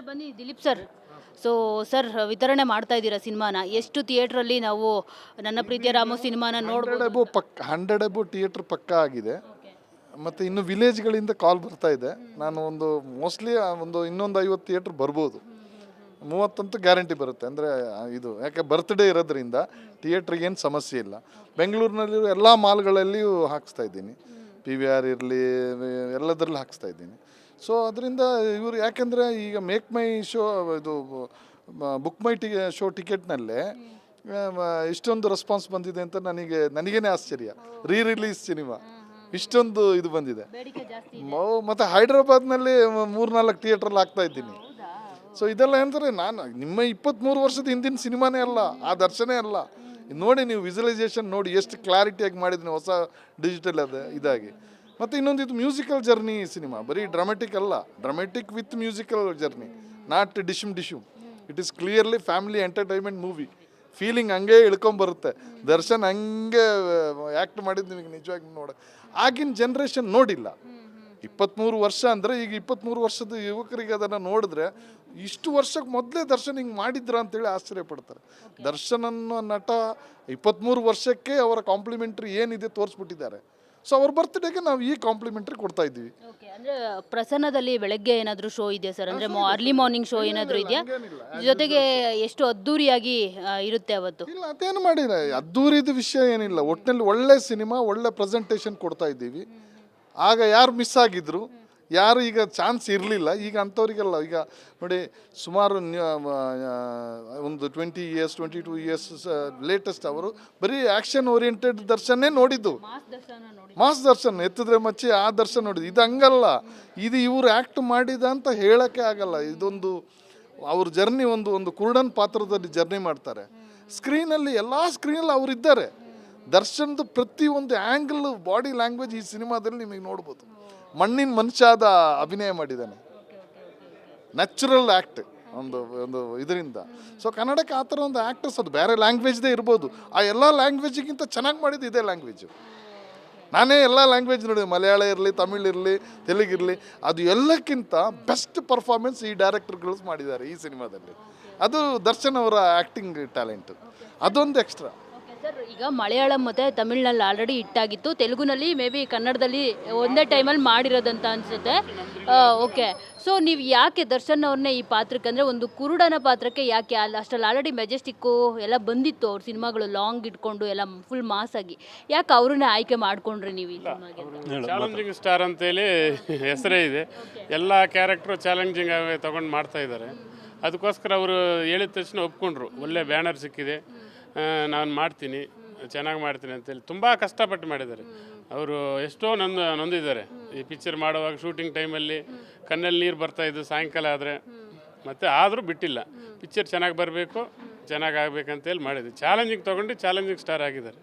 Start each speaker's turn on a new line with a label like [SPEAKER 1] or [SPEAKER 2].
[SPEAKER 1] Sir ಬನ್ನಿ Dilip sir. So sir ವಿತರಣೆ ಮಾಡ್ತಾ ಇದ್ದೀರಾ ಸಿನಿಮಾನ? ಎಷ್ಟು ಥಿಯೇಟ್ರಲ್ಲಿ ನಾವು ನನ್ನ ಪ್ರೀತಿಯ ರಾಮು ಸಿನಿಮಾನ
[SPEAKER 2] ಹಂಡ್ರೆಡ್
[SPEAKER 1] ನೋಡ್ಬೋದು
[SPEAKER 2] ಅಬೋ ಪಕ್ ಹಂಡ್ರೆಡ್ ಅಬೋ ಥಿಯೇಟ್ರ್ ಪಕ್ಕ ಆಗಿದೆ. ಮತ್ತು ಇನ್ನು ವಿಲೇಜ್ಗಳಿಂದ ಕಾಲ್ ಬರ್ತಾ ಇದೆ. ನಾನು ಒಂದು ಮೋಸ್ಟ್ಲಿ ಒಂದು ಇನ್ನೊಂದು ಐವತ್ತು ಥಿಯೇಟ್ರ್ ಬರ್ಬೋದು. ಮೂವತ್ತಂತೂ ಗ್ಯಾರಂಟಿ ಬರುತ್ತೆ. ಅಂದರೆ ಇದು ಯಾಕೆ ಬರ್ತ್ಡೇ ಇರೋದ್ರಿಂದ ಥಿಯೇಟ್ರಿಗೆ ಏನು ಸಮಸ್ಯೆ ಇಲ್ಲ. ಬೆಂಗಳೂರಿನಲ್ಲಿರೋ ಎಲ್ಲ ಮಾಲ್ಗಳಲ್ಲಿಯೂ ಹಾಕಿಸ್ತಾ ಇದ್ದೀನಿ. ಪಿ ವಿ ಆರ್ ಇರಲಿ ಎಲ್ಲದರಲ್ಲಿ ಹಾಕಿಸ್ತಾ ಇದ್ದೀನಿ. ಸೊ ಅದರಿಂದ ಇವರು ಯಾಕೆಂದರೆ ಈಗ ಮೇಕ್ ಮೈ ಶೋ ಇದು ಬುಕ್ ಮೈ ಟಿ ಶೋ ಟಿಕೆಟ್ನಲ್ಲೇ ಇಷ್ಟೊಂದು ರೆಸ್ಪಾನ್ಸ್ ಬಂದಿದೆ ಅಂತ ನನಗೆ ನನಗೇನೆ ಆಶ್ಚರ್ಯ. ರೀ ರಿಲೀಸ್ ಸಿನಿಮಾ. ಇಷ್ಟೊಂದು ಇದು ಬಂದಿದೆ. ಮತ್ತು ಹೈದ್ರಾಬಾದ್ನಲ್ಲಿ ಮೂರ್ನಾಲ್ಕು ಥಿಯೇಟ್ರಲ್ಲಿ ಆಗ್ತಾ ಇದ್ದೀನಿ. ಸೊ ಇದೆಲ್ಲ ಏನಂದರೆ ನಾನು ನಿಮ್ಮ ಇಪ್ಪತ್ತ್ಮೂರು ವರ್ಷದ ಹಿಂದಿನ ಸಿನಿಮಾನೇ ಅಲ್ಲ ಆ ದರ್ಶನೇ ಅಲ್ಲ. ನೋಡಿ ನೀವು ವಿಜುವಲೈಸೇಷನ್ ನೋಡಿ ಎಷ್ಟು ಕ್ಲಾರಿಟಿಯಾಗಿ ಮಾಡಿದ್ದೀನಿ ಹೊಸ ಡಿಜಿಟಲ್ ಅದು ಇದಾಗಿ. ಮತ್ತು ಇನ್ನೊಂದು ಇದು ಮ್ಯೂಸಿಕಲ್ ಜರ್ನಿ ಸಿನಿಮಾ ಬರೀ ಡ್ರಾಮೆಟಿಕ್ ಅಲ್ಲ dramatic with musical journey not ಡಿಶುಮ್ ಡಿಶುಮ್ it is clearly family entertainment movie feeling ಹಂಗೆ ಇಳ್ಕೊಂಬರುತ್ತೆ. ದರ್ಶನ್ ಹಂಗೆ ಆ್ಯಕ್ಟ್ ಮಾಡಿದ್ದು ನಿಮಗೆ ನಿಜವಾಗಿ ನೋಡ. ಆಗಿನ ಜನ್ರೇಷನ್ ನೋಡಿಲ್ಲ. ಇಪ್ಪತ್ತ್ಮೂರು ವರ್ಷ ಅಂದರೆ ಈಗ ಇಪ್ಪತ್ತ್ಮೂರು ವರ್ಷದ ಯುವಕರಿಗೆ ಅದನ್ನು ನೋಡಿದ್ರೆ ಇಷ್ಟು ವರ್ಷಕ್ಕೆ ಮೊದಲೇ ದರ್ಶನ್ ಹಿಂಗೆ ಮಾಡಿದ್ರ ಅಂತೇಳಿ ಆಶ್ಚರ್ಯ ಪಡ್ತಾರೆ. ದರ್ಶನ್ ಅನ್ನೋ ನಟ ಇಪ್ಪತ್ತ್ಮೂರು ವರ್ಷಕ್ಕೆ ಅವರ ಕಾಂಪ್ಲಿಮೆಂಟ್ರಿ ಏನಿದೆ ತೋರಿಸ್ಬಿಟ್ಟಿದ್ದಾರೆ. ಸೊ ಅವ್ರ ಬರ್ತ್ಡೇಗೆ ನಾವು ಈ ಕಾಂಪ್ಲಿಮೆಂಟ್ರಿ ಕೊಡ್ತಾ ಇದ್ದೀವಿ.
[SPEAKER 1] ಓಕೆ ಅಂದ್ರೆ ಪ್ರಸನ್ನದಲ್ಲಿ ಬೆಳಗ್ಗೆ ಏನಾದರೂ ಶೋ ಇದೆಯಾ ಸರ್ ಅಂದ್ರೆ ಅರ್ಲಿ ಮಾರ್ನಿಂಗ್ ಶೋ ಏನಾದರೂ ಇದೆಯಾ? ಜೊತೆಗೆ ಎಷ್ಟು ಅದ್ದೂರಿಯಾಗಿ ಆ, ಇರುತ್ತೆ ಅವತ್ತು?
[SPEAKER 2] ಇಲ್ಲ ಅದೇನು ಮಾಡಿಲ್ಲ. ಅದ್ದೂರಿದ ವಿಷಯ ಏನಿಲ್ಲ. ಒಟ್ಟಿನಲ್ಲಿ ಒಳ್ಳೆ ಸಿನಿಮಾ ಒಳ್ಳೆ ಪ್ರೆಸೆಂಟೇಷನ್ ಕೊಡ್ತಾ ಇದ್ದೀವಿ. ಆಗ ಯಾರು ಮಿಸ್ ಆಗಿದ್ರು? ಯಾರು ಈಗ ಚಾನ್ಸ್ ಇರಲಿಲ್ಲ. ಈಗ ಅಂಥವ್ರಿಗೆಲ್ಲ ಈಗ ನೋಡಿ ಸುಮಾರು ಒಂದು twenty years twenty two years latest ಅವರು ಬರೀ ಆ್ಯಕ್ಷನ್ ಓರಿಯೆಂಟೆಡ್ ದರ್ಶನೇ ನೋಡಿದ್ದು.
[SPEAKER 1] ಮಾಸ್ ದರ್ಶನ
[SPEAKER 2] ಎತ್ತಿದ್ರೆ ಮಚ್ಚಿ ಆ ದರ್ಶನ್ ನೋಡಿದ್ದು. ಇದು ಹಂಗಲ್ಲ. ಇದು ಇವರು ಆ್ಯಕ್ಟ್ ಮಾಡಿದ ಅಂತ ಹೇಳೋಕ್ಕೆ ಆಗಲ್ಲ. ಇದೊಂದು ಅವ್ರ ಜರ್ನಿ ಒಂದು ಒಂದು ಕುರುಡನ್ ಪಾತ್ರದಲ್ಲಿ ಜರ್ನಿ ಮಾಡ್ತಾರೆ. ಸ್ಕ್ರೀನಲ್ಲಿ ಎಲ್ಲ ಸ್ಕ್ರೀನಲ್ಲಿ ಅವರಿದ್ದಾರೆ. ಇದ್ದಾರೆ ದರ್ಶನ್ದು ಪ್ರತಿಯೊಂದು ಆ್ಯಂಗಲ್ ಬಾಡಿ ಲ್ಯಾಂಗ್ವೇಜ್ ಈ ಸಿನಿಮಾದಲ್ಲಿ ನಿಮಗೆ ನೋಡ್ಬೋದು. ಮಣ್ಣಿನ ಮನುಷ್ಯಾದ ಅಭಿನಯ ಮಾಡಿದ್ದಾನೆ. ನ್ಯಾಚುರಲ್ ಆ್ಯಕ್ಟ್ ಒಂದು ಒಂದು ಇದರಿಂದ. ಸೊ ಕನ್ನಡಕ್ಕೆ ಆ ಥರ ಒಂದು ಆ್ಯಕ್ಟರ್ಸ್ ಅದು ಬೇರೆ ಲ್ಯಾಂಗ್ವೇಜ್ದೇ ಇರ್ಬೋದು. ಆ ಎಲ್ಲ ಲ್ಯಾಂಗ್ವೇಜಿಗಿಂತ ಚೆನ್ನಾಗಿ ಮಾಡಿದ್ದು ಇದೇ ಲ್ಯಾಂಗ್ವೇಜು ನಾನೇ ಎಲ್ಲ ಲ್ಯಾಂಗ್ವೇಜ್ ನೋಡಿದೆ ಮಲಯಾಳ ಇರಲಿ, ತಮಿಳ್ ಇರಲಿ ತೆಲುಗಿರಲಿ ಅದು ಎಲ್ಲಕ್ಕಿಂತ ಬೆಸ್ಟ್ ಪರ್ಫಾರ್ಮೆನ್ಸ್ ಈ ಡೈರೆಕ್ಟರ್ಗಳು ಮಾಡಿದ್ದಾರೆ ಈ ಸಿನಿಮಾದಲ್ಲಿ. ಅದು ದರ್ಶನ್ ಅವರ ಆ್ಯಕ್ಟಿಂಗ್ ಟ್ಯಾಲೆಂಟು ಅದೊಂದು ಎಕ್ಸ್ಟ್ರಾ
[SPEAKER 1] ಈಗ ಮಲಯಾಳಂ ಮತ್ತು ತಮಿಳ್ನಲ್ಲಿ ಆಲ್ರೆಡಿ ಹಿಟ್ಟಾಗಿತ್ತು ತೆಲುಗುನಲ್ಲಿ ಮೇ ಬಿ ಕನ್ನಡದಲ್ಲಿ ಒಂದೇ ಟೈಮಲ್ಲಿ ಮಾಡಿರೋದಂತ ಅನಿಸುತ್ತೆ. ಓಕೆ ಸೊ ನೀವು ಯಾಕೆ ದರ್ಶನ್ ಅವ್ರನ್ನೇ ಈ ಪಾತ್ರಕ್ಕೆ ಅಂದರೆ ಒಂದು ಕುರುಡನ ಪಾತ್ರಕ್ಕೆ ಯಾಕೆ? ಅಲ್ಲಿ ಅಷ್ಟರಲ್ಲಿ ಆಲ್ರೆಡಿ ಮೆಜೆಸ್ಟಿಕ್ಕು ಎಲ್ಲ ಬಂದಿತ್ತು ಅವ್ರ ಸಿನಿಮಾಗಳು ಲಾಂಗ್ ಇಟ್ಕೊಂಡು ಎಲ್ಲ ಫುಲ್ ಮಾಸ್ ಆಗಿ. ಯಾಕೆ ಅವ್ರನ್ನೇ ಆಯ್ಕೆ ಮಾಡಿಕೊಂಡ್ರಿ ನೀವು ಈ ಸಿನಿಮಾಗೆ?
[SPEAKER 3] ಚಾಲೆಂಜಿಂಗ್ ಸ್ಟಾರ್ ಅಂತೇಳಿ ಹೆಸರೇ ಇದೆ. ಎಲ್ಲ ಕ್ಯಾರೆಕ್ಟ್ರು ಚಾಲೆಂಜಿಂಗ್ ಆಗಿ ತೊಗೊಂಡು ಮಾಡ್ತಾ ಇದ್ದಾರೆ ಅದಕ್ಕೋಸ್ಕರ ಅವರು ಹೇಳಿದ ತಕ್ಷಣ ಒಪ್ಕೊಂಡ್ರು. ಒಳ್ಳೆ ಬ್ಯಾನರ್ ಸಿಕ್ಕಿದೆ. ನಾನು ಮಾಡ್ತೀನಿ. ಚೆನ್ನಾಗಿ ಮಾಡ್ತೀನಿ ಅಂತೇಳಿ ತುಂಬ ಕಷ್ಟಪಟ್ಟು ಮಾಡಿದ್ದಾರೆ. ಅವರು ಎಷ್ಟೋ ನೊಂದು, ನೊಂದಿದ್ದಾರೆ. ಈ ಪಿಕ್ಚರ್ ಮಾಡುವಾಗ ಶೂಟಿಂಗ್ ಟೈಮಲ್ಲಿ ಕಣ್ಣಲ್ಲಿ ನೀರು ಬರ್ತಾ ಇದ್ದು ಸಾಯಂಕಾಲ ಆದರೆ ಮತ್ತು ಆದರೂ ಬಿಟ್ಟಿಲ್ಲ. ಪಿಕ್ಚರ್ ಚೆನ್ನಾಗಿ ಬರಬೇಕು, ಚೆನ್ನಾಗಿ ಆಗಬೇಕಂತೇಳಿ ಮಾಡಿದ್ವಿ ಚಾಲೆಂಜಿಂಗ್ ತೊಗೊಂಡು ಚಾಲೆಂಜಿಂಗ್ ಸ್ಟಾರ್ ಆಗಿದ್ದಾರೆ.